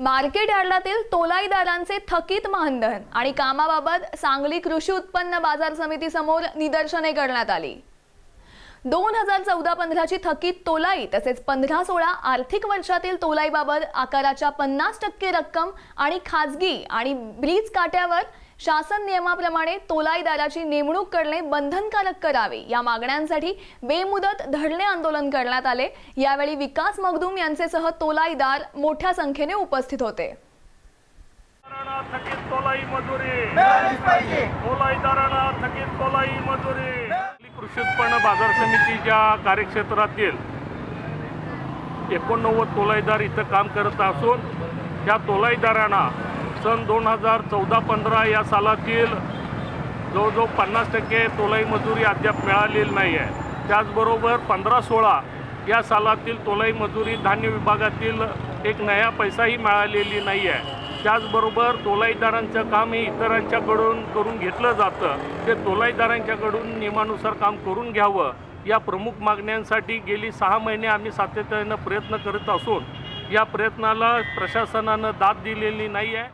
Market यार्डातील तोलाईदारांचे थकीत मानधन आणि कामाबाबत सांगली कृषी उत्पन्न बाजार समितीसमोर निदर्शने करण्यात आली. दोन हजार चौदा पंधराची थकीत तोलाई तसेच पंधरा सोळा आर्थिक वर्षातील तोलाईबाबत आकाराच्या पन्नास टक्के रक्कम आणि खाजगी आणि ब्रीज काट्यावर शासन नियमाप्रमाणे तोलाईदाराची नेमणूक करणे बंधनकारक करावे. या मागण्यांसाठी बेमुदत धरणे आंदोलन करण्यात आले. यावेळी विकास मगदूम यांचेसह तोलाईदार मोठ्या संख्येने उपस्थित होते. थकीत तोलाई मजुरी. तोलाईदारांना थकीत तोलाई मजुरी. कृषी उत्पन्न बाजार समितीच्या कार्यक्षेत्रातील एकोणनव्वद तोलाईदार इथं काम करत असून त्या तोलाईदारांना सन दोन हजार चौदा पंधरा या सालातील जवळजवळ पन्नास टक्के तोलाई मजुरी अद्याप मिळालेली नाही आहे. त्याचबरोबर पंधरा सोळा या सालातील तोलाई मजुरी धान्य विभागातील एक नया पैसाही मिळालेली नाही आहे. त्याचबरोबर तोलाईदारांचं काम हे इतरांच्याकडून करून घेतलं जातं. ते तोलाईदारांच्याकडून नियमानुसार काम करून घ्यावं. या प्रमुख मागण्यांसाठी गेली सहा महिने आम्ही सातत्यानं प्रयत्न करत असून या प्रयत्नाला प्रशासनानं दाद दिलेली नाही आहे.